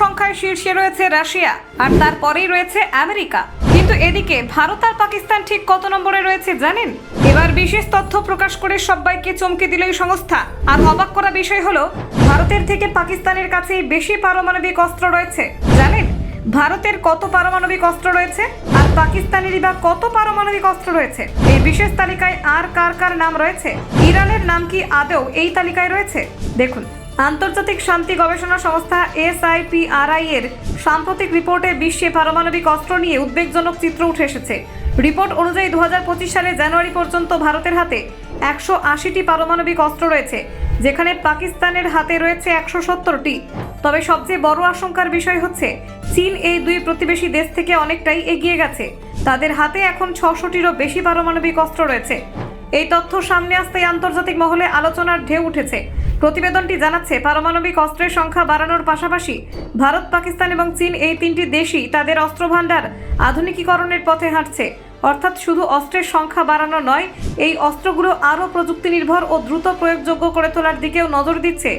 সংখ্যায় শীর্ষে রয়েছে রাশিয়া, আর তারপরেই রয়েছে আমেরিকা। কিন্তু এদিকে ভারত আর পাকিস্তান ঠিক কত নম্বরে রয়েছে জানেন? এবার বিশেষ তথ্য প্রকাশ করে সবাইকে চমকে দিল এই সংস্থা। আর অবাক করা বিষয় হলো, ভারতের থেকে পাকিস্তানের কাছেই বেশি পারমাণবিক অস্ত্র রয়েছে। জানেন, ভারতের কত পারমাণবিক অস্ত্র রয়েছে? আর পাকিস্তানেরই বা কত পারমাণবিক অস্ত্র রয়েছে? এই বিশেষ তালিকায় আর কার কার নাম রয়েছে? ইরানের নাম কি আদৌ এই তালিকায় রয়েছে? দেখুন। আন্তর্জাতিক শান্তি গবেষণা সংস্থা এসআইপিআরআই এর সাম্প্রতিক রিপোর্টে বিশ্বে পারমাণবিক অস্ত্র নিয়ে উদ্বেগজনক চিত্র উঠে এসেছে। রিপোর্ট অনুযায়ী দু সালে জানুয়ারি পর্যন্ত ভারতের হাতে একশো আশিটি পারমাণবিক অস্ত্র রয়েছে, যেখানে পাকিস্তানের হাতে রয়েছে একশো সত্তরটি। তবে সবচেয়ে বড় আশঙ্কার বিষয় হচ্ছে, চীন এই দুই প্রতিবেশী দেশ থেকে অনেকটাই এগিয়ে গেছে। তাদের হাতে এখন ছশোটিরও বেশি পারমাণবিক অস্ত্র রয়েছে। এই তথ্য সামনে আসতেই আন্তর্জাতিক মহলে আলোচনার ঢেউ উঠেছে। প্রতিবেদনটি জানাচ্ছে, পারমাণবিক অস্ত্রের সংখ্যা বাড়ানোর পাশাপাশি ভারত, পাকিস্তান এবং চীন এই তিনটি দেশই তাদের অস্ত্র ভাণ্ডার আধুনিকীকরণের পথে হাঁটছে। অর্থাৎ শুধু অস্ত্রের সংখ্যা বাড়ানো নয়, এই অস্ত্রগুলো আরও প্রযুক্তি নির্ভর ও দ্রুত প্রয়োগযোগ্য করে তোলার দিকেও নজর দিচ্ছে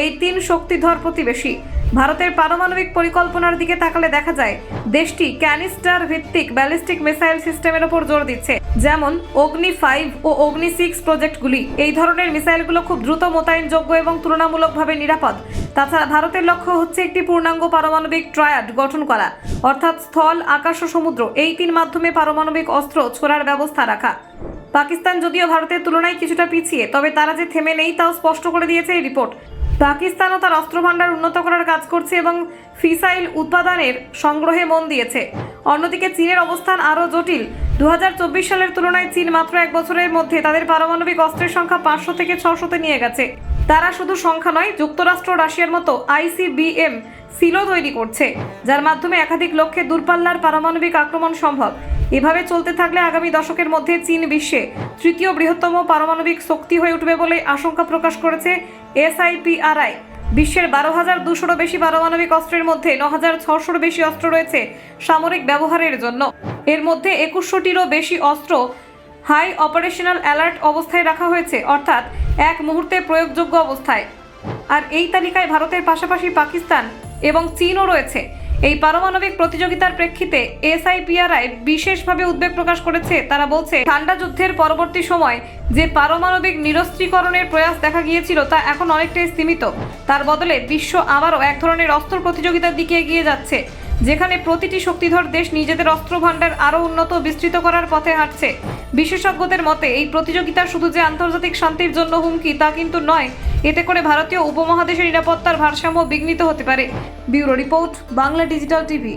এই তিন শক্তিধর প্রতিবেশী। ভারতের পারমাণবিক পরিকল্পনার দিকে তাকালে দেখা যায়, দেশটি ক্যানিস্টার ভিত্তিক ব্যালিস্টিক মিসাইল সিস্টেমের ওপর জোর দিচ্ছে। যেমন, অগ্নি ফাইভ ও অগ্নি সিক্স প্রজেক্টগুলি। এই ধরনের মিসাইলগুলো খুব দ্রুত মোতায়েনযোগ্য এবং তুলনামূলকভাবে নিরাপদ। তাছাড়া ভারতের লক্ষ্য হচ্ছে একটি পূর্ণাঙ্গ পারমাণবিক ট্রায়াড গঠন করা, অর্থাৎ স্থল, আকাশ ও সমুদ্র, এই তিন মাধ্যমে পারমাণবিক অস্ত্র ছোড়ার ব্যবস্থা রাখা। পাকিস্তান যদিও ভারতের তুলনায় কিছুটা পিছিয়ে, তবে তারা যে থেমে নেই তাও স্পষ্ট করে দিয়েছে এই রিপোর্ট। পাকিস্তানও তার অস্ত্রভাণ্ডার উন্নত করার কাজ করছে এবং ফিসাইল উৎপাদনের সংগ্রহে মন দিয়েছে। অন্যদিকে চীনের অবস্থান আরও জটিল। দু হাজার চব্বিশ সালের তুলনায় চীন মাত্র এক বছরের মধ্যে তাদের পারমাণবিক অস্ত্রের সংখ্যা পাঁচশো থেকে ছশোতে নিয়ে গেছে। তারা শুধু সংখ্যা নয়, যুক্তরাষ্ট্র, রাশিয়ার মতো আইসিবিএম সিলো তৈরি করছে, যার মাধ্যমে একাধিক লক্ষ্যে দূরপাল্লার পারমাণবিক আক্রমণ সম্ভব। এভাবে চলতে থাকলে আগামী দশকের মধ্যে চীন বিশ্বে তৃতীয় বৃহত্তম পারমাণবিক শক্তি হয়ে উঠবে বলে আশঙ্কা প্রকাশ করেছে এসআইপিআরআই বিশ্বের বারো হাজার দুশোরও বেশি পারমাণবিক অস্ত্রের মধ্যে ন হাজার ছশোর বেশি অস্ত্র রয়েছে সামরিক ব্যবহারের জন্য। এর মধ্যে একুশশোটিরও বেশি অস্ত্র হাই অপারেশনাল অ্যালার্ট অবস্থায় রাখা হয়েছে, অর্থাৎ এক মুহূর্তে প্রয়োগযোগ্য অবস্থায়। আর এই তালিকায় ভারতের পাশাপাশি পাকিস্তান এবং চীনও রয়েছে। এই পারমাণবিক প্রতিযোগিতার প্রেক্ষিতে এসআইপিআরআই বিশেষভাবে উদ্বেগ প্রকাশ করেছে। তারা বলছে, ঠান্ডা যুদ্ধের পরবর্তী সময় যে পারমাণবিক নিরস্ত্রীকরণের প্রয়াস দেখা গিয়েছিল তা এখন অনেকটাই সীমিত। তার বদলে বিশ্ব আবারও এক ধরনের অস্ত্র প্রতিযোগিতার দিকে এগিয়ে যাচ্ছে। যেখানে প্রতিটি শক্তিধর দেশ নিজেদের অস্ত্র ভাণ্ডার আরও উন্নত বিস্তৃত করার পথে হাঁটছে। বিশেষজ্ঞদের মতে, এই প্রতিযোগিতা শুধু যে আন্তর্জাতিক শান্তির জন্য হুমকি তা কিন্তু নয়, এতে করে ভারতীয় উপমহাদেশের নিরাপত্তার ভারসাম্য বিঘ্নিত হতে পারে। Bureau report, Bangla digital TV.